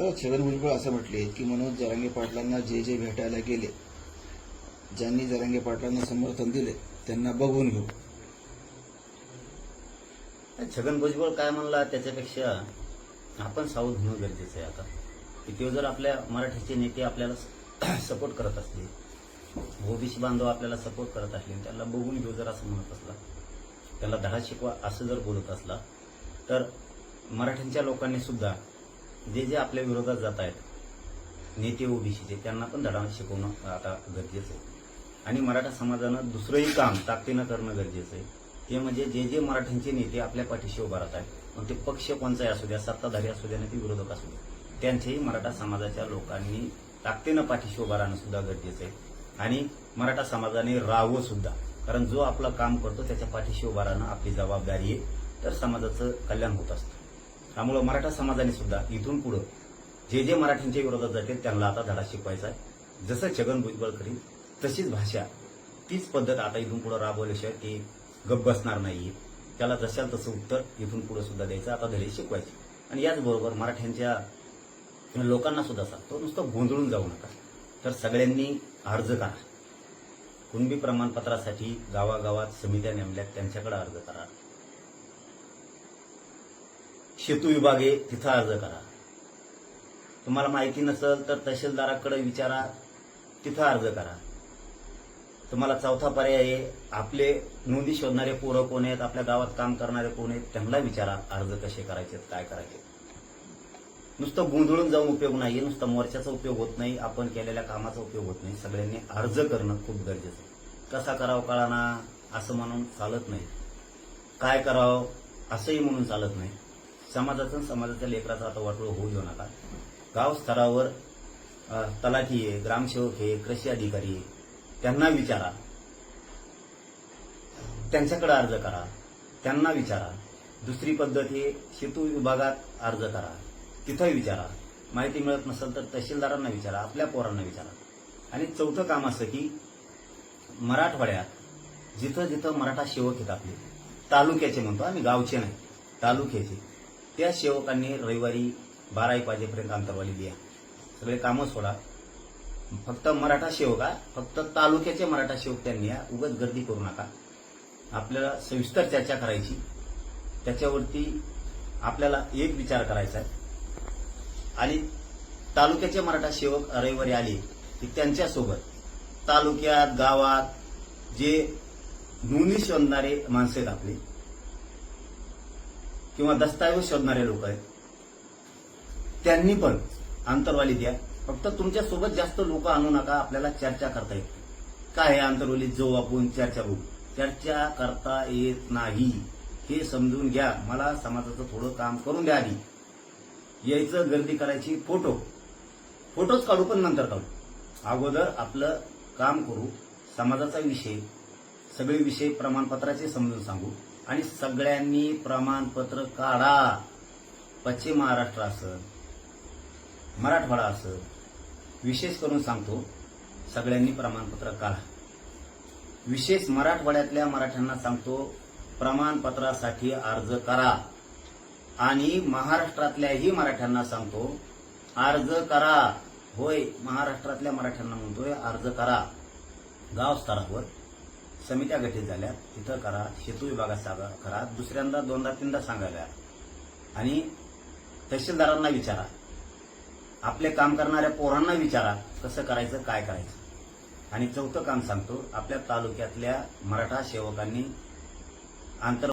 छगन भुजबळ असं म्हटले की मनोज जरांगे पाटलांना जे जे भेटायला गेले ज्यांनी जरांगे पाटलांना समर्थन दिले त्यांना बघून घेऊ. छगन भुजबळ काय म्हणला त्याच्यापेक्षा आपण सावध होणं गरजेचं आहे आता. की ते जर आपल्या मराठीचे नेते आपल्याला सपोर्ट करत असले ओबीसी बांधव आपल्याला सपोर्ट करत असले त्याला बघून घेऊ जर असं म्हणत असला त्याला धडा शिकवा असं जर बोलत असला तर मराठ्यांच्या लोकांनी सुद्धा जे जे आपल्या विरोधात जात आहेत नेते ओबीसीचे त्यांना पण धडा शिकवणं आता गरजेचं आहे. आणि मराठा समाजानं दुसरंही काम ताकदीनं करणं गरजेचं आहे. ते म्हणजे जे जे मराठ्यांचे नेते आपल्या पाठीशी उभा राहत आहेत मग ते पक्ष कोणचाही असू द्या सत्ताधारी असू द्या ते विरोधक असू द्या त्यांचेही मराठा समाजाच्या लोकांनी ताकदीनं पाठीशी उभा राहणं सुद्धा गरजेचं आहे. आणि मराठा समाजाने राहावं सुद्धा कारण जो आपलं काम करतो त्याच्या पाठीशी उभा राहणं आपली जबाबदारी आहे. तर समाजाचं कल्याण होत असतं. त्यामुळे मराठा समाजाने सुद्धा इथून पुढं जे जे मराठ्यांच्या विरोधात जातील त्यांना आता धडा शिकवायचा आहे. जसं छगन भुजबळ करील तशीच भाषा. तीच पद्धत आता इथून पुढे राबवल्याशिवाय ते गप बसणार नाही. त्याला जशाल तसं उत्तर इथून पुढे सुद्धा द्यायचं आता धडे शिकवायचे. आणि याचबरोबर मराठ्यांच्या लोकांना सुद्धा सांगतो नुसतं गोंधळून जाऊ नका. तर सगळ्यांनी अर्ज करा. कुणबी प्रमाणपत्रासाठी गावागावात समित्या नेमल्यात त्यांच्याकडे अर्ज करा. शेतू विभागे तिथं अर्ज करा. तुम्हाला माहिती नसेल तर तहसीलदाराकडे विचारा तिथं अर्ज करा. तुम्हाला चौथा पर्याय आहे आपले नोंदी शोधणारे पोरं कोण आहेत आपल्या गावात काम करणारे कोण आहेत त्यांना विचारा अर्ज कसे करायचे काय करायचे नुसतं गोंधळून जाऊन उपयोग नाही नुसतं मोर्चाचा उपयोग होत नाही आपण केलेल्या कामाचा उपयोग होत नाही. सगळ्यांनी अर्ज करणं खूप गरजेचं आहे. कसा करावं कळाना असं म्हणून चालत नाही. काय करावं असंही म्हणून चालत नाही. समाजाचं समाजाच्या लेकराचं आता वाटोळ होऊ देऊ नका. गाव स्तरावर तलाठी आहे ग्रामसेवक आहे कृषी अधिकारी आहे. त्यांना विचारा. त्यांच्याकडे अर्ज करा. त्यांना विचारा. दुसरी पद्धत आहे शेतू विभागात अर्ज करा. तिथं विचारा. माहिती मिळत नसेल तर तहसीलदारांना विचारा आपल्या पोरांना विचारा. आणि चौथं काम असं की मराठवाड्यात जिथं जिथं मराठा सेवक आहेत आपले तालुक्याचे म्हणतो आम्ही गावचे नाही तालुक्याचे. त्या सेवकांनी रविवारी बारा एक वाजेपर्यंत अंतरवाली द्या सगळे कामं सोडा. फक्त मराठा सेवक हा. फक्त तालुक्याचे मराठा सेवक त्यांनी या उगत गर्दी करू नका. आपल्याला सविस्तर चर्चा करायची. त्याच्यावरती आपल्याला एक विचार करायचा आहे. आणि तालुक्याचे मराठा सेवक रविवारी आले की त्यांच्यासोबत तालुक्यात गावात जे नोंदणी शोधणारे माणसं आहेत आपले किंवा दस्तऐवज शोधणारे लोक आहेत. त्यांनी पण आंतरवाली द्या. फक्त तुमच्यासोबत जास्त लोक आणू नका आपल्याला चर्चा करता येत काय आहे आंतरवाली जाऊ आपण चर्चा होऊ चर्चा करता येत नाही. हे समजून घ्या. मला समाजाचं थोडं काम करून द्या आधी. यायचं गर्दी करायची फोटो. फोटोच काढू पण नंतर काढू. अगोदर आपलं काम करू. समाजाचा विषय. सगळे विषय प्रमाणपत्राचे समजून सांगू. आणि सगळ्यांनी प्रमाणपत्र काढा. पश्चिम महाराष्ट्र असं मराठवाडा असं विशेष करून सांगतो सगळ्यांनी प्रमाणपत्र काढा. विशेष मराठवाड्यातल्या मराठ्यांना सांगतो प्रमाणपत्रासाठी अर्ज करा. आणि महाराष्ट्रातल्याही मराठ्यांना सांगतो अर्ज करा. होय महाराष्ट्रातल्या मराठ्यांना म्हणतोय अर्ज करा. गाव स्तरावर समित्या गठीत झाल्या तिथं करा शेतू विभागात सांगा करा. दुसऱ्यांदा दोनदा तीनदा सांगायला. आणि तहसीलदारांना विचारा. आपले काम करणाऱ्या पोरांना विचारा कसं करायचं काय करायचं. आणि चौथं काम सांगतो आपल्या तालुक्यातल्या मराठा सेवकांनी आंतर